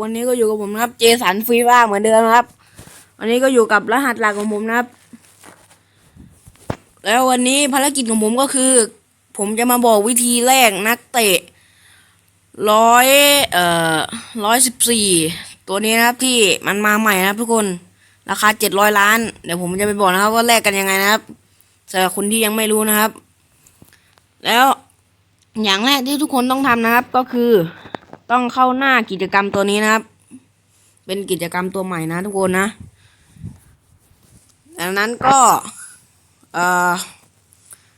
วันนี้ก็อยู่กับผมนะครับ เจสันฟรีว่าเหมือนเดิมนะครับ วันนี้ก็อยู่กับรหัสหลักของผมนะครับ แล้ววันนี้ภารกิจของผมก็คือ ผมจะมาบอกวิธีแรกนักเตะร้อยเอ่อร้อยสิบสี่ตัวนี้นะครับที่มันมาใหม่นะครับทุกคนราคาเจ็ดร้อยล้าน เดี๋ยวผมจะไปบอกนะครับว่าแลกกันยังไงนะครับสำหรับคนที่ยังไม่รู้นะครับ แล้วอย่างแรกที่ทุกคนต้องทำนะครับก็คือ ต้องเข้าหน้ากิจกรรมตัวนี้นะครับ เป็นกิจกรรมตัวใหม่นะทุกคนนะดังนั้นก็ เอ่อ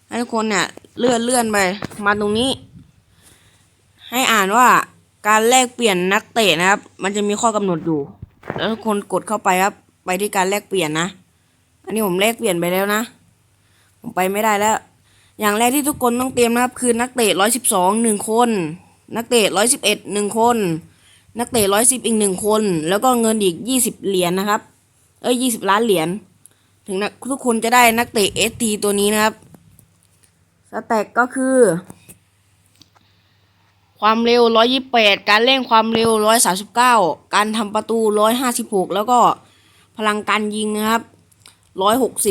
ให้ทุกคนเนี่ย เลื่อนเลื่อนไป มาตรงนี้ ให้อ่านว่าการแลกเปลี่ยนนักเตะนะครับ มันจะมีข้อกำหนดอยู่ แล้วทุกคนกดเข้าไปครับ ไปที่การแลกเปลี่ยนนะ อันนี้ผมแลกเปลี่ยนไปแล้วนะ ผมไปไม่ได้แล้ว อย่างแรกที่ทุกคนต้องเตรียมนะครับ คือนักเตะร้อยสิบสองหนึ่งคน นักเตะร้อยสิบเอ็ดหนึ่งคน นักเตะร้อยสิบอีกหนึ่งคน แล้วก็เงินอีกยี่สิบเหรียญนะครับ เอ้ยยี่สิบล้านเหรียญ ถึงนักทุกคนจะได้นักเตะเอสทีตัวนี้นะครับ สแต็กก็คือ ความเร็ว128การเร่งความเร็ว139การทำประตู156แล้วก็พลังการยิงนะครับ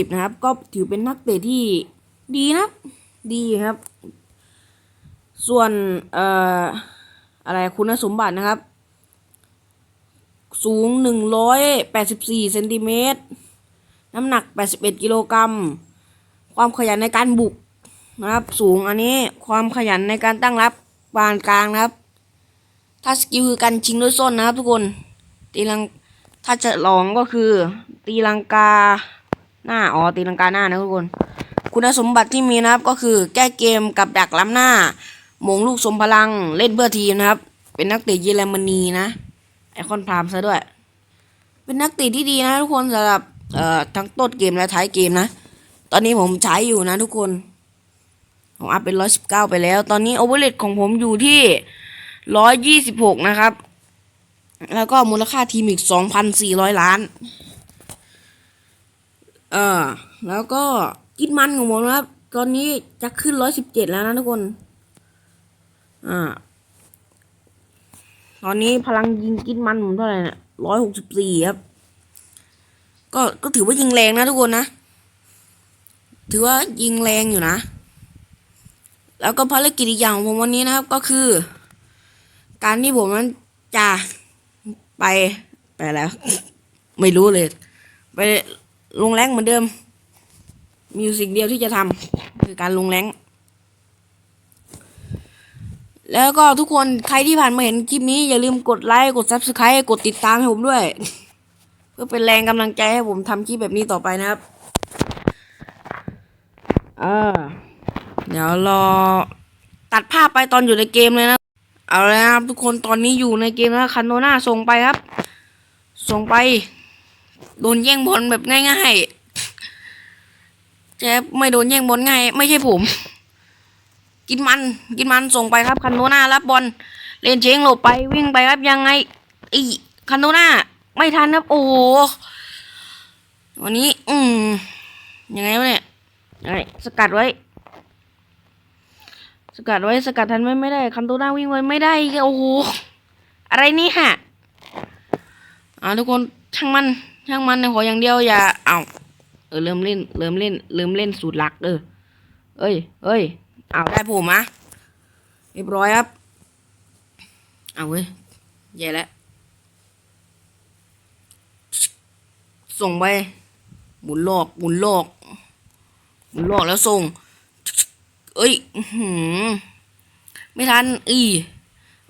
160นะครับ ก็ถือเป็นนักเตะที่ดีนะ ดีครับ ส่วนเอ่ออะไรคุณสมบัตินะครับ สูง 184เซนติเมตรน้ำหนัก 81กิโลกรัมความขยันในการบุกนะครับ สูงอันนี้ความขยันในการตั้งรับปานกลางนะครับ ถ้าสกิลคือการชิงด้วยส้นนะครับ ทุกคนตีลังถ้าจะลองก็คือ ตีลังกาหน้าอ๋อตีลังกาหน้านะทุกคน คุณสมบัติที่มีนะครับก็คือแก้เกมกับดักล้ำหน้า มงลูกสมพลังเล่นเพื่อทีมนะครับ เป็นนักเตะเยอรมนีนะไอคอนพรามซะด้วย เป็นนักเตะที่ดีนะทุกคนสำหรับเอ่อทั้งต้นเกมและท้ายเกมนะ ตอนนี้ผมใช้อยู่นะทุกคนผมอัพเป็นร้อยสิบเก้าไปแล้ว ตอนนี้โอเวอร์เลตของผมอยู่ที่ร้อยยี่สิบหกนะครับ แล้วก็มูลค่าทีมอีกสองพันสี่ร้อยล้าน เออแล้วก็กินมันของผมนะครับ ตอนนี้จะขึ้นร้อยสิบเจ็ดแล้วนะทุกคน อ่า ตอนนี้พลังยิงกินมันผมเท่าไหร่เนี่ยร้อยหกสิบสี่ครับ ก็ก็ถือว่ายิงแรงนะทุกคนนะ ถือว่ายิงแรงอยู่นะ แล้วก็ภารกิจอีกอย่างของผมวันนี้นะครับ ก็คือ การที่ผมนั้นจะไปไปแล้ว ไม่รู้เลย ไปลงแรงเหมือนเดิม มีอยู่สิ่งเดียวที่จะทำคือการลงแรง แล้วก็ทุกคนใครที่ผ่านมาเห็นคลิปนี้อย่าลืมกดไลค์กด subscribe กดติดตามให้ผมด้วย เพื่อเป็นแรงกำลังใจให้ผมทำคลิปแบบนี้ต่อไปนะครับอ่าเดี๋ยวรอตัดภาพไปตอนอยู่ในเกมเลยนะ เอาเลยครับทุกคนตอนนี้อยู่ในเกมแล้วคันโนนาส่งไปครับ ส่งไป โดนแย่งบอลแบบง่ายๆแจ๊บไม่โดนแย่งบอลง่าย ไม่ใช่ผม กินมัน กินมันส่งไปครับคันโนนารับบอลเลนเชงหลบไปวิ่งไปครับยังไงอีคันโนนาไม่ทันครับ โอ้โหวันนี้ อืมยังไงวะเนี่ยยังไงสกัดไว้ สกัดไว้ สกัดทันไว้ไม่ได้คันโตนาวิ่งไว้ไม่ได้โอ้โหอะไรนี่ฮะอ่าทุกคนช่างมันช่างมันขออย่างเดียวอย่าเอาเออเริ่มเล่นเริ่มเล่นเริ่มเล่นสูตรหลักเออเอ้ยเอ้ย เอาได้ผมะเรียบร้อยครับ เอาเว้ยแย่แล้ว ส่งไป หมุนโลกหมุนโลกหมุนโลกแล้วส่ง เอ้ยหืไม่ทัน อี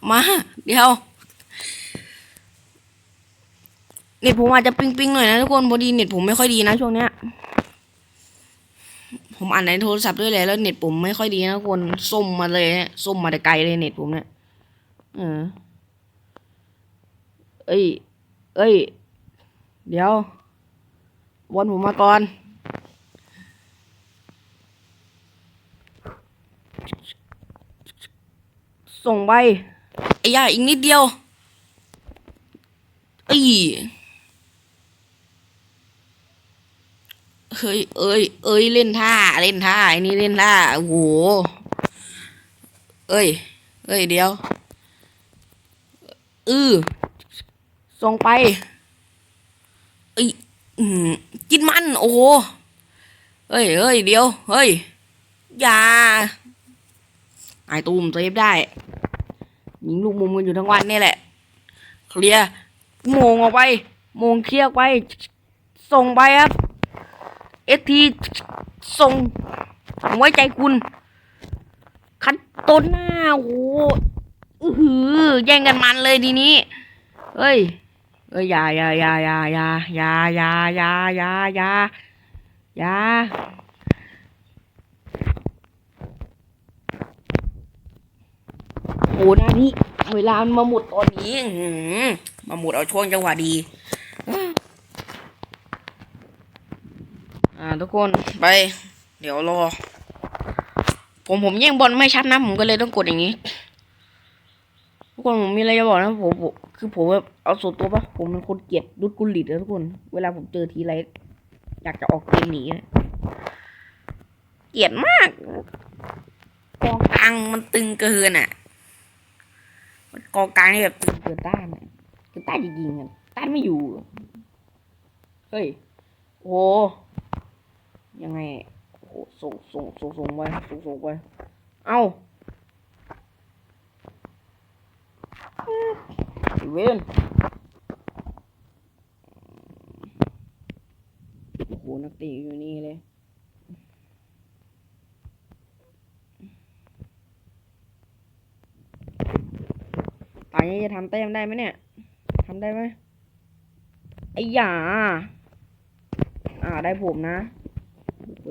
มา เดี๋ยวเน็ตผมอาจจะปิงๆหน่อยนะทุกคนพอดีเน็ตผมไม่ค่อยดีนะช่วงเนี้ย ผมอ่านในโทรศัพท์ด้วยแหละแล้วเน็ตผมไม่ค่อยดีนะคนส้มมาเลยส้มมาแต่ไกลเลยเน็ตผมเนี่ยเออเอ้ย เอ้ย เดี๋ยว วนผมมาก่อน ส่งไปไอ้ย่าอีกนิดเดียว เอ้ย เฮ้ย เอ้ย เอ้ย เล่นท่า เล่นท่าไอ้นี่เล่นท่า โอ้โห เอ้ย เอ้ย เดี๋ยว อือส่งไปเอ้ยอืมกินมัน โอ้โห เฮ้ย เฮ้ย เดี๋ยว เฮ้ย อย่า ไอตูมเซฟได้ ยิงลูกมุมกันอยู่ทั้งวันนี่แหละ เคลียร์ โมงออกไป โมงเคลียร์ไป ส่งไปครับ เอทีส่งผมไว้ใจคุณ คัดต้นหน้าโอ้โหอือหือแย่งกันมันเลยทีนี้ เฮ้ยเอ้ยยายายายายายายายายายายาโอ้หน้านี้เวลามันมาหมดตอนนี้มาหมดเอาช่วงจังหวะดี อ่า ทุกคนไป เดี๋ยวรอ ผมผมแย่งบอลไม่ชัดนะ ผมก็เลยต้องกดอย่างนี้ ทุกคนผมมีอะไรจะบอกนะผมผมคือผมแบบเอาส่วนตัวปะผมเป็นคนเกลียดดุดกุลิตนะทุกคน เวลาผมเจอทีไรอยากจะออกเกมหนีนะเกลียดมากกองกลางมันตึงเกินอะกองกลางนี่แบบตึงเกินต้านอะเกินต้านจริงๆอะต้านไม่อยู่ เฮ้ย โอ้ ยังไงโอ้โหส่งส่งส่งส่งไปส่งส่งไป เอ้าเวนโอ้โห นักตะอยู่นี่เลยตายนี้จะทำแต้มได้ไหมเนี่ยทำได้ไหมไอ้หยาอ่าได้ผมนะ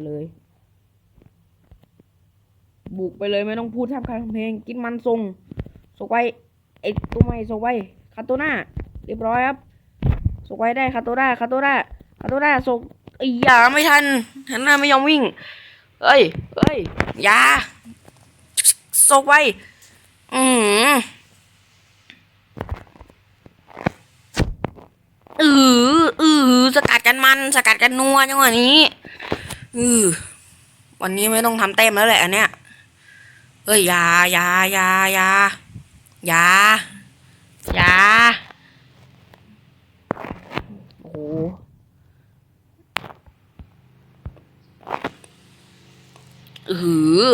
เลย บุกไปเลยไม่ต้องพูดแทบคำเพลง กินมันทรงส่งไปไอตัวใหม่ส่งไปคาโตน่าเรียบร้อยครับส่งไปได้คาโตน่าคาโตน่าคาโตน่าส่งไอ้ยาไม่ทันหันหน้าไม่ยอมวิ่งเอ้ยเอ้ยอยาส่งไปอืมเออเออสกัดกันมัน สกัดกันนัวจังหวะนี้ ออวันนี้ไม่ต้องทำเต็มแล้วแหละอันเนี้ยเอ้ยยายายายายายาโอ้โหเออ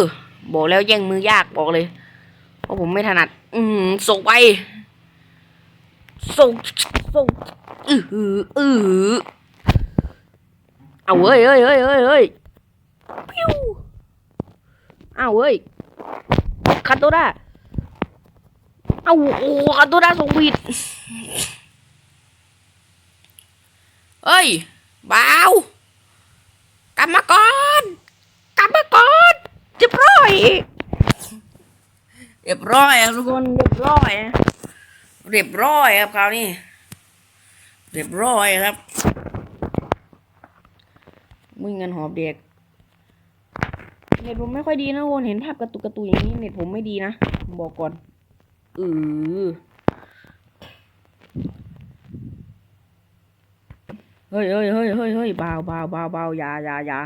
บอกแล้วแย่งมือยากบอกเลย เพราะผมไม่ถนัด อืมส่งไปส่งส่งอือหืออือ เอาเว้ยเฮ้ยเฮ้ยเฮ้ยเฮ้ยปิ้วเอาเว้ยคาโตด้าเอาโอ้คาโตด้าส่งผิดเฮ้ยบ้าวกลับมาก่อนกลับมาก่อนเรียบร้อยเรียบร้อยครับทุกคนเรียบร้อยเรียบร้อยครับคราวนี้เรียบร้อยครับ มึงเงินหอบเด็กเน็ตผมไม่ค่อยดีนะคนเห็นภาพกระตุกกระตุกอย่างนี้เน็ตผมไม่ดีนะผมบอกก่อนเออเฮ้ยเฮ้ยเฮ้ยเฮ้ยเฮ้ยเบาเบาเบาเบาอย่าอย่าอย่า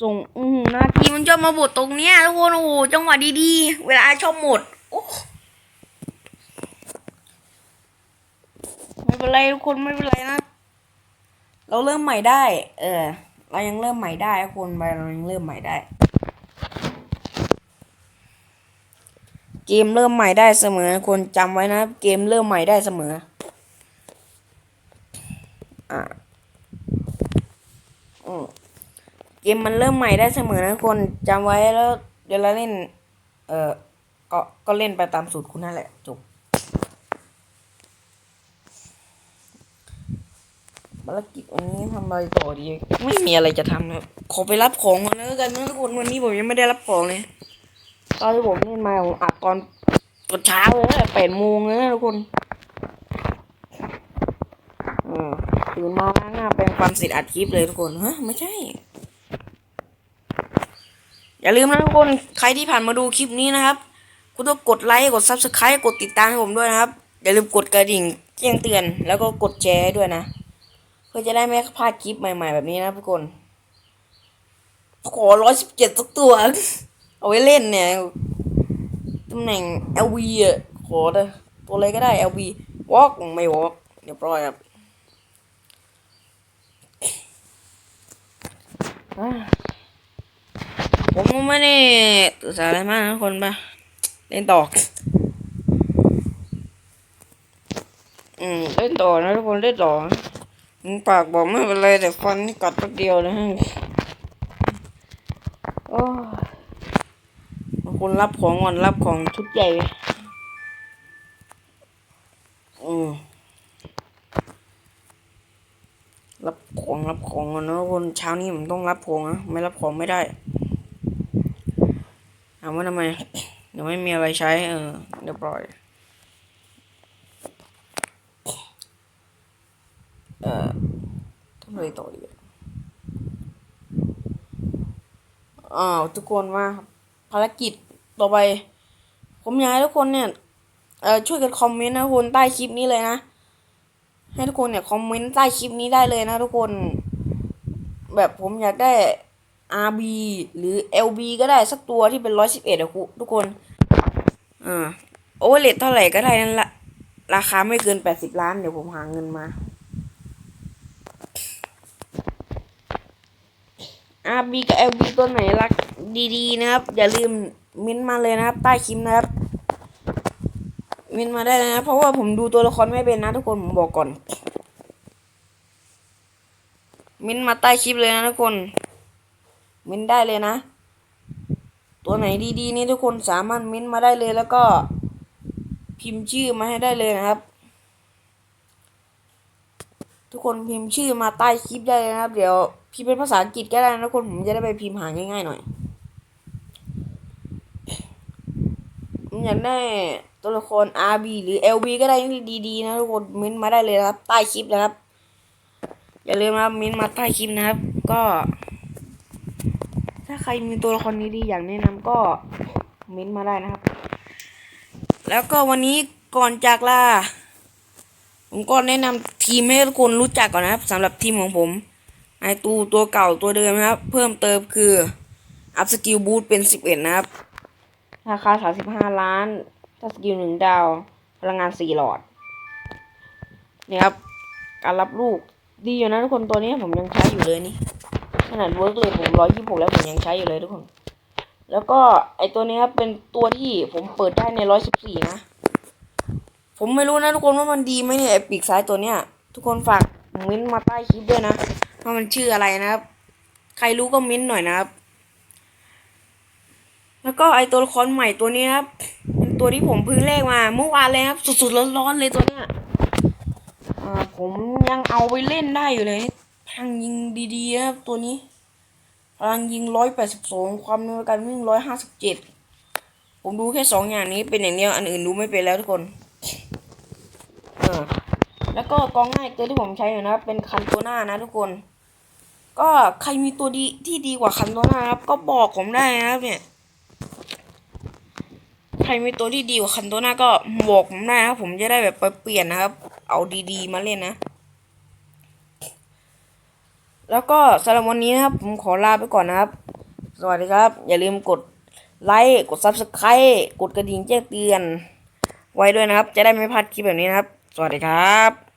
ส่งอือหือนาทีมันจะมาบดตรงเนี้ยทุกคนโอ้โหจังหวะดีๆ เวลาชอบหมดโอ้ไม่เป็นไรทุกคนไม่เป็นไรนะ เราเริ่มใหม่ได้ เออ เรายังเริ่มใหม่ได้ทุกคนไปเรายังเริ่มใหม่ได้ เกมเริ่มใหม่ได้เสมอ คนจำไว้นะ เกมเริ่มใหม่ได้เสมอ อ่าอืมเกมมันเริ่มใหม่ได้เสมอนะคนจำไว้แล้ว เดี๋ยวเราเล่น เออก็ก็เล่นไปตามสูตรคุณนั่นแหละจบ ภารกิจวันนี้ทำอะไรต่อดี ไม่มีอะไรจะทำครับ ขอไปรับของก่อนแล้วกันนะทุกคนวันนี้ผมยังไม่ได้รับของเลย ตอนที่ผมเล่นมาผมอัดตอนตอนเช้าเลยนะแปดโมงเลยนะทุกคนเออตื่นมาล้างหน้าแปรงฟันเสร็จอัดคลิปเลยทุกคนฮะไม่ใช่ อย่าลืมนะทุกคนใครที่ผ่านมาดูคลิปนี้นะครับ คุณต้องกดไลค์กดซับสไครต์กดติดตามให้ผมด้วยนะครับ อย่าลืมกดกระดิ่งแจ้งเตือนแล้วก็กดแชร์ด้วยนะ พื่อจะได้ไม่พลาดคลิปใหม่ๆ แบบนี้นะทุกคน ขอร้อยสิบเจ็ดสักตัว เอาไว้เล่นเนี่ยตำแหน่ง LV อะขอเถอะตัวอะไรก็ได้ LV วอกไม่วอกเรียบร้อยครับผมก็ไม่ได้ตื่นสายอะไรมากนะคนปะเล่นต่ออืมเล่นต่อนะทุกคนเล่นต่อ ปากบอกไม่เป็นไรแต่ฟันนี่กัดแป๊บเดียวนะฮะโอ้ยบางคนรับของก่อนรับของชุดใหญ่โอืมรับของรับของก่อนนะคนเช้านี้ผมต้องรับของนะไม่รับของไม่ได้ถามว่าทำไมเดี๋ยวไม่มีอะไรใช้เออเรียบร้อย เอ่อทำอะไรต่อดีอ้าวทุกคนมาภารกิจต่อไป ผมอยากให้ทุกคนเนี่ยเอ่อช่วยกันคอมเมนต์นะทุกคนใต้คลิปนี้เลยนะ ให้ทุกคนเนี่ยคอมเมนต์ใต้คลิปนี้ได้เลยนะทุกคน แบบผมอยากได้ RB หรือ LB ก็ได้สักตัวที่เป็นร้อยสิบเอ็ดอะคุทุกคนอ่าโอเวอร์เลทเท่าไหร่ก็ได้นั่นละราคาไม่เกินแปดสิบล้านเดี๋ยวผมหาเงินมา RB กับ LB ตัวไหนรักดีๆนะครับ อย่าลืมมิ้นมาเลยนะครับ ใต้คลิปนะครับ มินมาได้เลยนะ เพราะว่าผมดูตัวละครไม่เป็นนะทุกคนผมบอกก่อน มินมาใต้คลิปเลยนะทุกคน มินได้เลยนะ ตัวไหนดีๆนี่ทุกคนสามารถมินมาได้เลยแล้วก็ พิมพ์ชื่อมาให้ได้เลยนะครับทุกคนพิมพ์ชื่อมาใต้คลิปได้เลยนะครับ เดี๋ยว พิมพ์เป็นภาษาอังกฤษก็ได้นะทุกคนผมจะได้ไปพิมพ์หาง่ายๆหน่อยผมอยากได้ตัวละคร RB หรือ LB ก็ได้ดีๆนะทุกคนเม้นมาได้เลยนะครับ ใต้คลิปนะครับ อย่าลืมนะเม้นมาใต้คลิปนะครับ ก็ ถ้าใครมีตัวละครดีๆอยากแนะนำก็เม้นมาได้นะครับ แล้วก็วันนี้ก่อนจากลาผมก็แนะนำทีมให้ทุกคนรู้จักก่อนนะครับสำหรับทีมของผม ไอตูตัวเก่าตัวเดิมนะครับ เพิ่มเติมคืออัพสกิลบูทเป็นสิบเอ็ดนะครับ ราคาสามสิบห้าล้านถ้าสกิลหนึ่งดาว พลังงานสี่หลอดเนี่ยครับ การรับลูกดีอยู่นะทุกคนตัวนี้ผมยังใช้อยู่เลยนี่ขนาดเวิร์กเลยผมร้อยยี่สิบหกแล้วผมยังใช้อยู่เลยทุกคน แล้วก็ไอตัวนี้ครับเป็นตัวที่ผมเปิดได้ในร้อยสิบสี่นะ ผมไม่รู้นะทุกคนว่ามันดีไหมเนี่ยไอปีกซ้ายตัวเนี้ย ทุกคนฝาก เม้นมาใต้คลิปด้วยนะว่ามันชื่ออะไรนะครับ ใครรู้ก็เม้นหน่อยนะครับ แล้วก็ไอตัวละครใหม่ตัวนี้นะครับเป็นตัวที่ผมเพิ่งเลขมาเมื่อวานเลยครับสุดๆร้อนๆเลยตัวเนี้ยอ่าผมยังเอาไปเล่นได้อยู่เลยพลังยิงดีๆนะครับตัวนี้พลังยิงร้อยแปดสิบสองความเร็วการวิ่งร้อยห้าสิบเจ็ดผมดูแค่สองอย่างนี้เป็นอย่างเดียวอันอื่นดูไม่เป็นแล้วทุกคนอ่า แล้วก็กองหน้าตัวที่ผมใช้อยู่นะครับ เป็นคันตัวหน้านะทุกคน ก็ใครมีตัวดีที่ดีกว่าคันตัวหน้าครับ ก็บอกผมได้นะครับเนี่ย ใครมีตัวที่ดีกว่าคันโตน่าก็บอกผมได้นะครับผมจะได้แบบไปเปลี่ยนนะครับ เอาดีๆ มาเล่นนะ แล้วก็สำหรับวันนี้นะครับ ผมขอลาไปก่อนนะครับ สวัสดีครับ อย่าลืมกดไลค์กด Subscribe กดกระดิ่งแจ้งเตือน ไว้ด้วยนะครับ จะได้ไม่พลาดคลิปแบบนี้นะครับ สวัสดีครับ